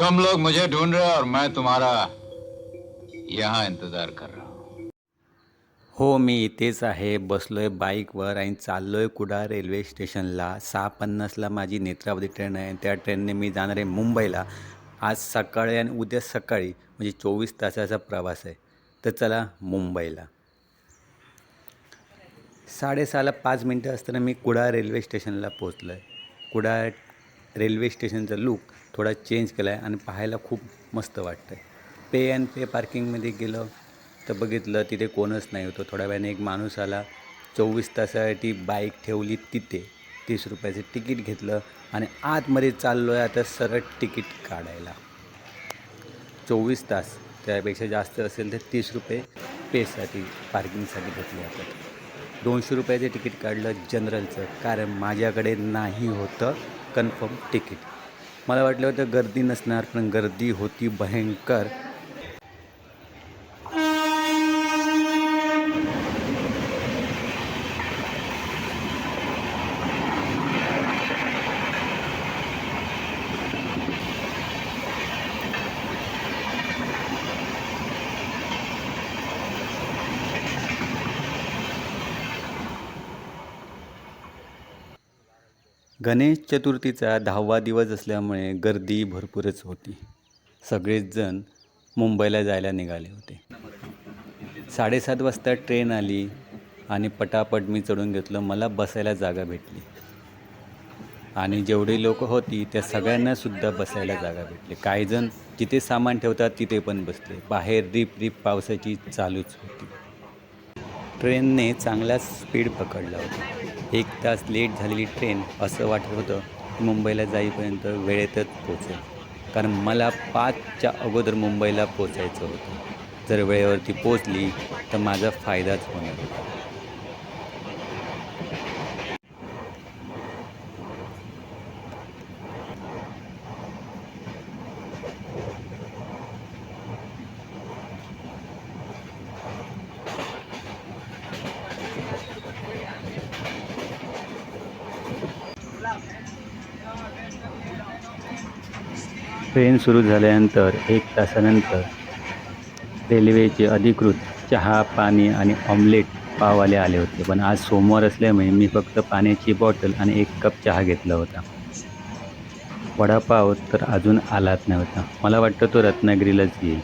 तुम लोग मुझे ढूंढ रहे हो और मैं तुम्हारा यहाँ इंतजार कर रहा हूँ। हो मी इथेच आहे. बसलोय बाईकवर आणि चाललोय कुडाळ रेल्वे स्टेशनला. सहा पन्नासला माझी नेत्रावधी ट्रेन आहे. त्या ट्रेनने मी जाणार आहे मुंबईला. आज सकाळी आणि उद्या सकाळी म्हणजे चोवीस तासाचा प्रवास आहे. तर चला मुंबईला. साडेसहाला पाच मिनटं असताना मी कुडाळ रेल्वे स्टेशनला पोचलो आहे कुडाळ रेल्वे स्टेशनचा लुक थोडा चेंज केला आहे आणि पाहायला खूप मस्त वाटतं आहे पे अँड पे पार्किंगमध्ये गेलं तर बघितलं तिथे कोणच नाही होतं. थोड्या वेळाने एक माणूस आला चोवीस तासासाठी बाईक ठेवली तिथे. तीस रुपयाचं तिकीट घेतलं आणि आतमध्ये चाललो आहे आता सरळ तिकीट काढायला. चोवीस तास त्यापेक्षा जास्त असेल तर तीस रुपये पेसाठी पार्किंगसाठी घेतले जातात. दोनशे रुपयाचं तिकीट काढलं जनरलचं कारण माझ्याकडे नाही होतं कन्फर्म तिकीट. मला वाटलं होतं गर्दी नसणार पण गर्दी होती भयंकर. गणेश चतुर्थीचा दहावा दिवस असल्यामुळे गर्दी भरपूरच होती. सगळेच जण मुंबईला जायला निघाले होते. साडेसात वाजता ट्रेन आली आणि पटापट मी चढून घेतलं. मला बसायला जागा भेटली. आणि जेवढी लोक होती त्या सगळ्यांनासुद्धा बसायला जागा भेटली. काही जण जिथे सामान ठेवतात तिथे पण बसले. बाहेर रिप रिप पावसाची चालूच होती. ट्रेनने चांगला स्पीड पकडला होता. एक तास लेट झालेली ट्रेन असं वाटत होतं की मुंबईला जाईपर्यंत वेळेतच पोचेल. कारण मला पाचच्या अगोदर मुंबईला पोचायचं होतं. जर वेळेवरती पोचली तर माझा फायदाच होणार होता. ट्रेन सुरू झाल्यानंतर एक तासानंतर रेल्वेचे अधिकृत चहा पाणी आणि ऑमलेट पाववाले आले होते. पण आज सोमवार असल्यामुळे मी फक्त पाण्याची बॉटल आणि एक कप चहा घेतला होता. वडापाव तर अजून आलाच नव्हता. मला वाटतं तो रत्नागिरीलाच येईल.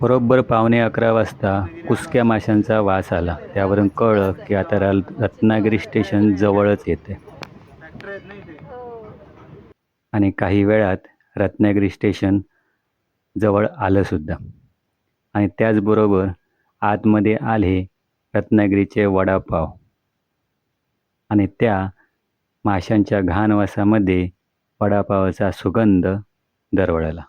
बरोबर पावणे अकरा वाजता कुसक्या माशांचा वास आला. त्यावरून कळलं की आता रत्नागिरी स्टेशन जवळच येते आणि काही वेळात रत्नागिरी स्टेशन जवळ आलंसुद्धा आणि त्याचबरोबर आतमध्ये आले रत्नागिरीचे वडापाव. आणि त्या माशांच्या घाणवासामध्ये वडापावाचा सुगंध दरवळला.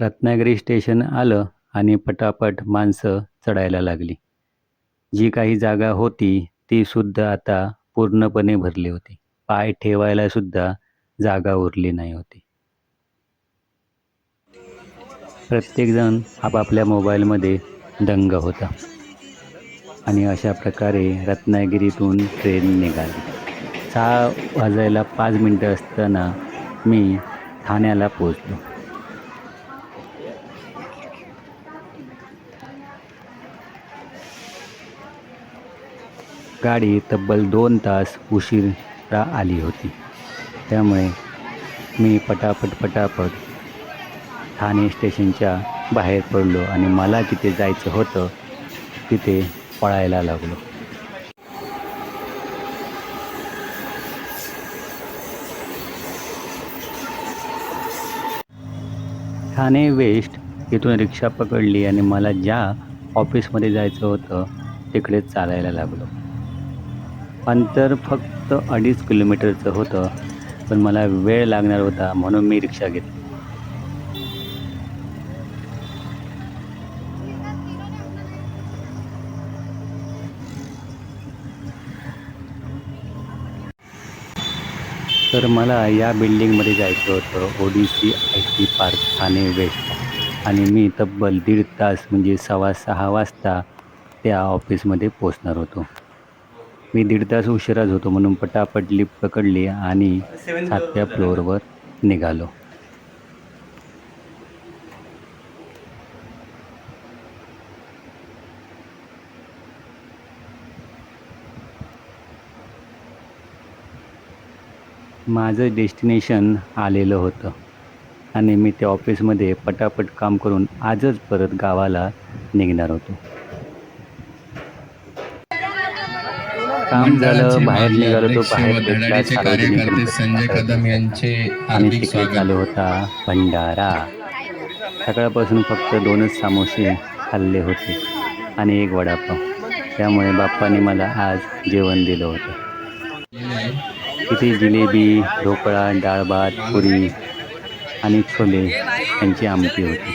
रत्नागिरी स्टेशन आलं आणि पटापट माणसं चढायला लागली. जी काही जागा होती ती सुद्धा आता पूर्णपणे भरली होती. पाय ठेवायला सुद्धा जागा उरली नाही होती. प्रत्येकजण आपापल्या मोबाईलमध्ये दंग होता. आणि अशा प्रकारे रत्नागिरीतून ट्रेन निघाली. सहा वाजायला पाच मिनटं असताना मी ठाण्याला पोचलो गाडी तब्बल दोन तास उशिरा आली होती. त्यामुळे मी पटापट पटापट ठाणे स्टेशनच्या बाहेर पडलो आणि मला जिथे जायचं होतं तिथे पळायला लागलो. ठाणे वेस्ट इथून रिक्षा पकडली आणि मला ज्या ऑफिसमध्ये जायचं होतं तिकडे चालायला लागलो. अंतर फक्त अडीच किलोमीटरचं होतं पण मला वेळ लागणार होता म्हणून मी रिक्षा घेतली. तर मला या बिल्डिंगमध्ये जायचं होतं Odyssey I T park Thane west. आणि मी तब्बल दीड तास म्हणजे सव्वा सहा वाजता त्या ऑफिसमध्ये पोचणार होतो. मी दीड तास उशिराच होतो म्हणून पटापट लिफ्ट पकडली आणि सातव्या फ्लोअरवर निघालो. माझं डेस्टिनेशन आलेलं होतं आणि मी त्या ऑफिसमध्ये पटापट काम करून आजच परत गावाला निघणार होतो. काम झालं बाहेर निघालो तो बाहेर भेटला संजय कदम यांचे हार्दिक तिकडे चालू होता भंडारा. सकाळपासून फक्त दोनच सामोसे खाल्ले होते आणि एक वडापाव. त्यामुळे बाप्पाने मला आज जेवण दिलं होतं. तिथे जिलेबी ढोकळा डाळ भात पुरी आणि छोले यांची आमटी होती.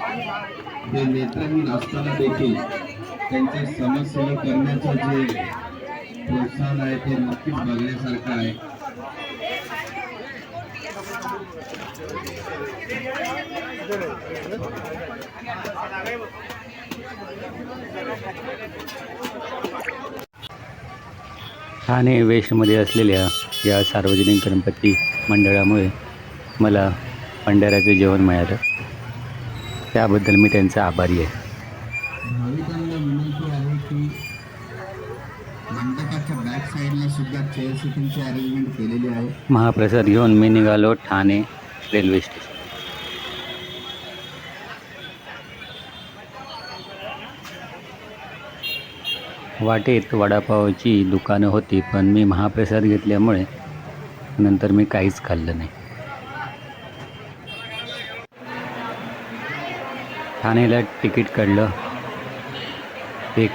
ते नेत्रहीन असताना देखील त्यांच्या समाजसेवा करण्याचं जे प्रोत्साहन आहे ते नक्कीच बघण्यासारखं आहे. ठाणे वेस्टमध्ये असलेल्या या सार्वजनिक गणपती मंडळामुळे मला भंडाऱ्याचं जेवण मिळालं. त्याबद्दल मी त्यांचा आभारी आहे. भाविकांना विनंती आहे की मंडपाच्या बॅक साईडला सुद्धा चेअर सिटिंगची अरेंजमेंट केलेली आहे. महाप्रसाद घेऊन मी निघालो ठाणे रेल्वे स्टेशन वाटेत वडापावची दुकानं होती पण मी महाप्रसाद घेतल्यामुळे नंतर मी काहीच खाल्लं नाही. ठाणेला तिकीट काढलं. एक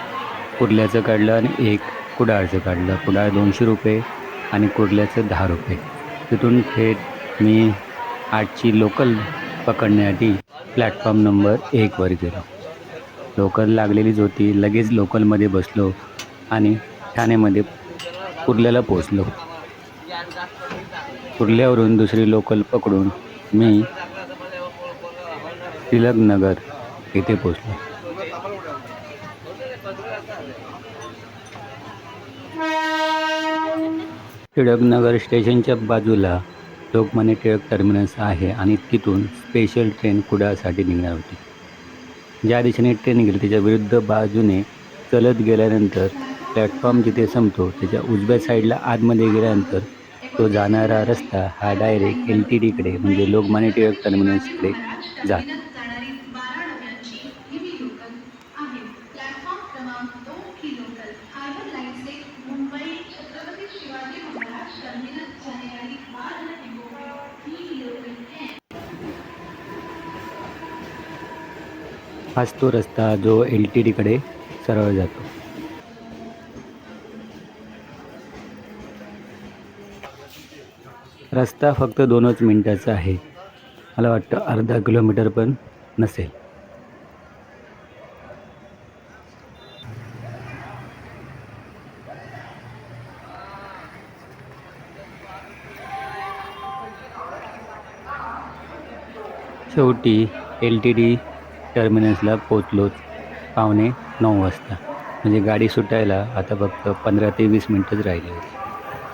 कुर्ल्याचं काढलं आणि एक कुडाळचं काढलं. कुडाळ दोनशे रुपये आणि कुर्ल्याचं दहा रुपये. तिथून थेट मी आठची लोकल पकडण्यासाठी प्लॅटफॉर्म नंबर एकवर गेलो. लोकल लागलेलीच होती लगेच लोकलमध्ये बसलो आणि ठाण्यामध्ये कुर्ल्याला पोचलो कुर्ल्यावरून दुसरी लोकल पकडून मी तिलकनगर इथे पोचलो. टिळकनगर स्टेशनच्या बाजूला लोकमान्य टिळक टर्मिनस आहे आणि तिथून स्पेशल ट्रेन कुडाळसाठी निघणार होती. ज्या दिशेने ट्रेन गेली त्याच्या विरुद्ध बाजूने चलत गेल्यानंतर प्लॅटफॉर्म जिथे संपतो त्याच्या उजव्या साईडला आतमध्ये गेल्यानंतर तो जाणारा रस्ता हा डायरेक्ट एल टी डीकडे म्हणजे लोकमान्य टिळक टर्मिनसकडे जातो जाणारी बारा डब्यांची ही लोकल आहे प्लॅटफॉर्म क्रमांक दोन ही लोकल हार्बर लाईनचे मुंबई छत्रपती शिवाजी महाराज टर्मिनस जानेवारी बारा टेम्पो ही लोकल है हाच तो रस्ता जो एल टी डीकडे सरळ जातो. रस्ता फक्त दोनच मिनटाचा आहे. मला वाटतं अर्धा किलोमीटर पण नसेल. शेवटी एल टी डी टर्मिनसला पोचलोच पावणे नऊ वाजता. म्हणजे गाडी सुटायला आता फक्त पंधरा ते वीस मिनटंच राहिली होती.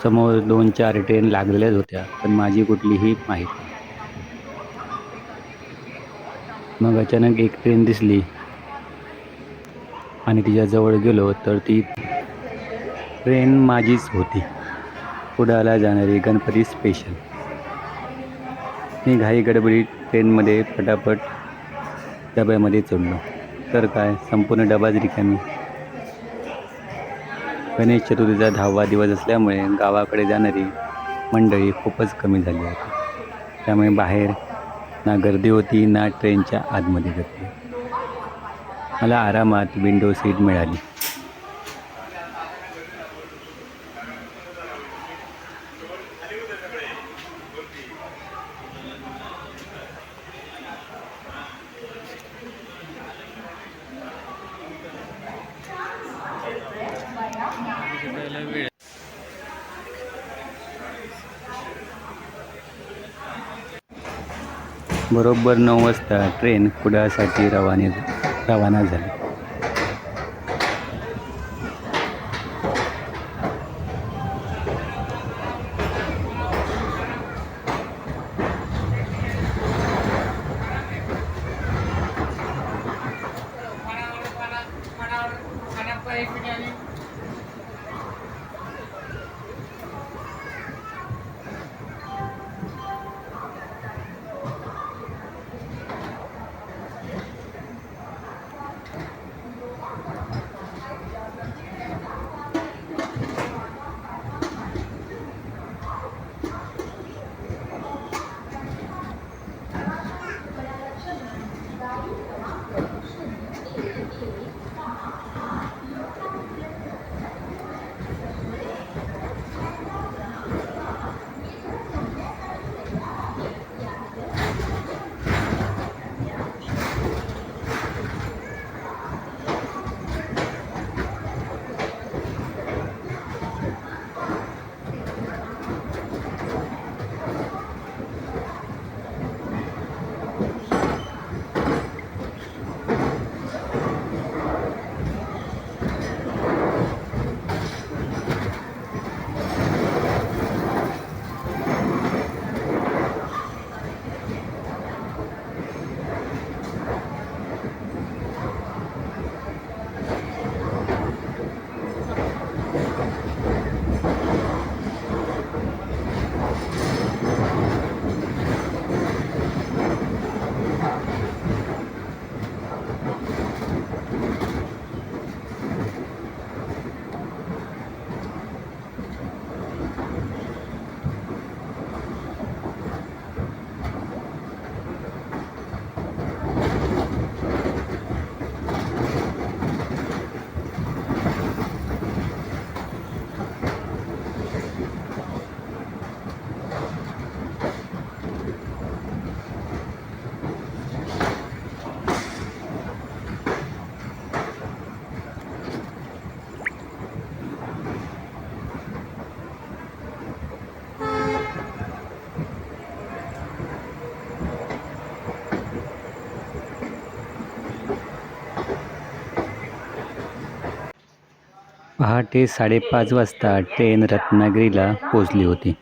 समोर दोन चार ट्रेन लागलेल्याच होत्या पण माझी कुठलीही माहिती नाही. मग अचानक एक ट्रेन दिसली आणि तिच्याजवळ गेलो तर ती ट्रेन माझीच होती. पुढाला जाणारी गणपती स्पेशल मी घाई गडबडीत ट्रेनमध्ये पटापट डब्यामध्ये चढलो. तर काय संपूर्ण डबाच रिकामी गणेश चतुर्थीचा दहावा दिवस असल्यामुळे गावाकडे जाणारी मंडळी खूपच कमी झाली होती त्यामुळे बाहेर ना गर्दी होती ना ट्रेनच्या आतमध्ये गर्दी. मला आरामात विंडो सीट मिळाली. बरोबर नऊ वाजता ट्रेन कुडाळसाठी रवाने रवाना झाली. पहाटे साडेपाच वाजता ट्रेन रत्नागिरीला पोचली होती.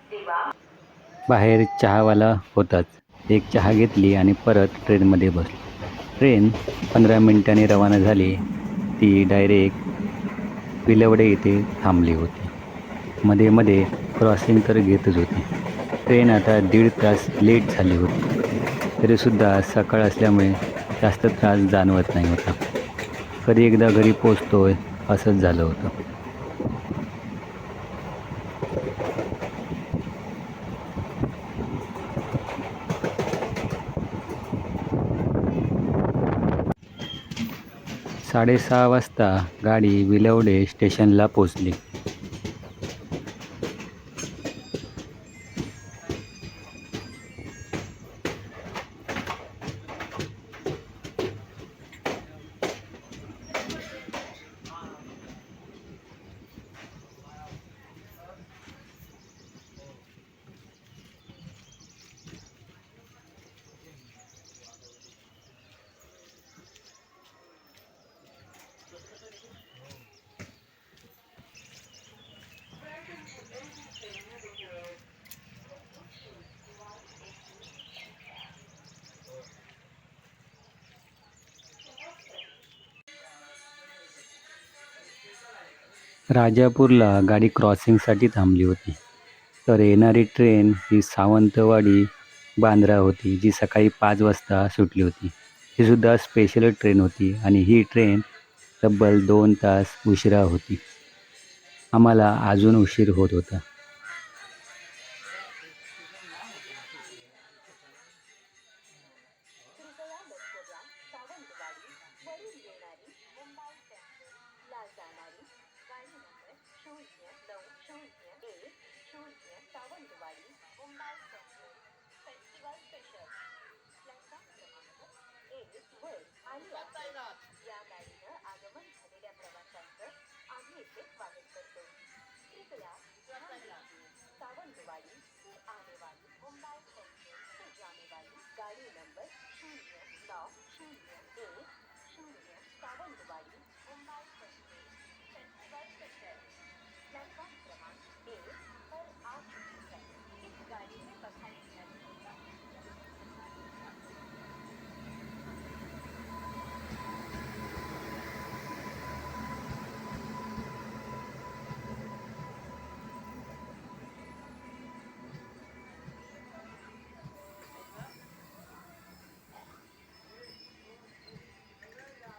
बाहेर चहावाला होताच. एक चहा घेतली आणि परत ट्रेनमध्ये बसली. ट्रेन पंधरा मिनिटांनी रवाना झाली. ती डायरेक्ट विलवडे येथे थांबली होती. मध्ये मध्ये क्रॉसिंग तर घेतच होती. ट्रेन आता दीड तास लेट झाली होती. तरीसुद्धा सकाळ असल्यामुळे जास्त त्रास जाणवत नाही होता. कधी एकदा घरी पोचतोय असंच झालं होतं. साडेसहा वाजता गाडी विलवडे स्टेशनला पोचली राजापूरला गाडी क्रॉसिंगसाठी थांबली होती. तर येणारी ट्रेन ही सावंतवाडी बांद्रा होती जी सकाळी पाच वाजता सुटली होती. ही सुद्धा स्पेशल ट्रेन होती आणि ही ट्रेन तब्बल दोन तास उशिरा होती. आम्हाला अजून उशीर होत होता. आहे. या गाडीनं आगमन झालेल्या प्रवाशांचं आम्ही इथे स्वागत करतो कृपया सावंतवाडी से आने वाली मुंबई सेंट्रल से जाने वाली गाड़ी नंबर शून्य नौ शून्य एक शून्य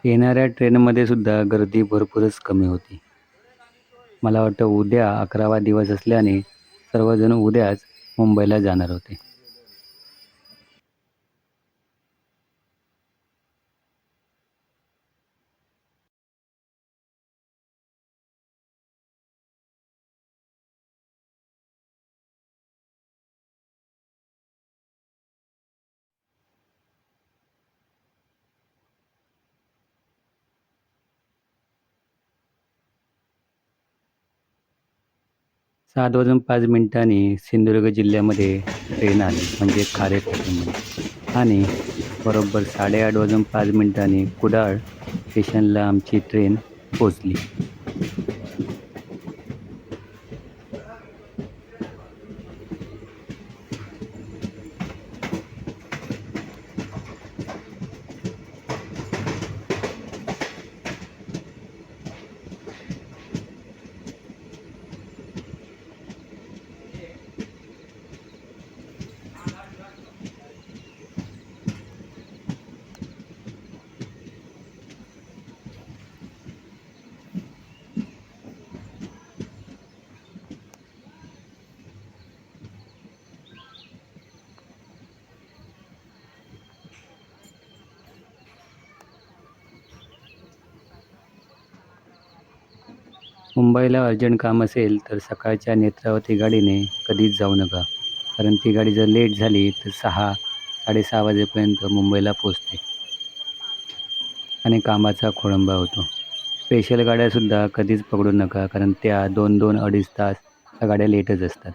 येणाऱ्या ट्रेनमध्ये सुद्धा गर्दी भरपूरच कमी होती. मला वाटतं उद्या अकरावा दिवस असल्याने सर्वजण उद्याच मुंबईला जाणार होते. सात वाजून पाच मिनिटांनी सिंधुदुर्ग जिल्ह्यामध्ये ट्रेन आली. म्हणजे खारेपाटणमध्ये आणि बरोबर साडेआठ वाजून पाच मिनिटांनी कुडाळ स्टेशनला आमची ट्रेन पोचली मुंबईला अर्जंट काम असेल तर सकाळच्या नेत्रावती गाडीने कधीच जाऊ नका. कारण ती गाडी जर लेट झाली तर सहा साडेसहा वाजेपर्यंत मुंबईला पोचते आणि कामाचा खोळंबा होतो. स्पेशल गाड्यासुद्धा कधीच पकडू नका कारण त्या दोन दोन अडीच तास त्या गाड्या लेटच असतात.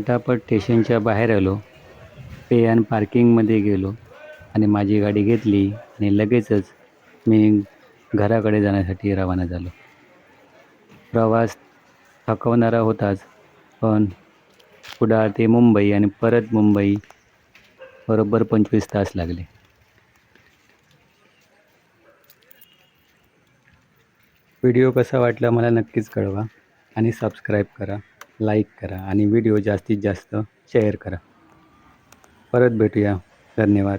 पटापट स्टेशनच्या बाहेर आलो. पे आणि पार्किंगमध्ये गेलो आणि माझी गाडी घेतली आणि लगेचच मी घराकडे जाण्यासाठी रवाना झालो. प्रवास थकवणारा होताच पण कुडाळ ते मुंबई आणि परत मुंबई बरोबर पंचवीस तास लागले. व्हिडिओ कसा वाटला मला नक्कीच कळवा आणि सबस्क्राईब करा. लाईक करा आणि व्हिडिओ जास्तीत जास्त शेअर करा. परत भेटूया. धन्यवाद.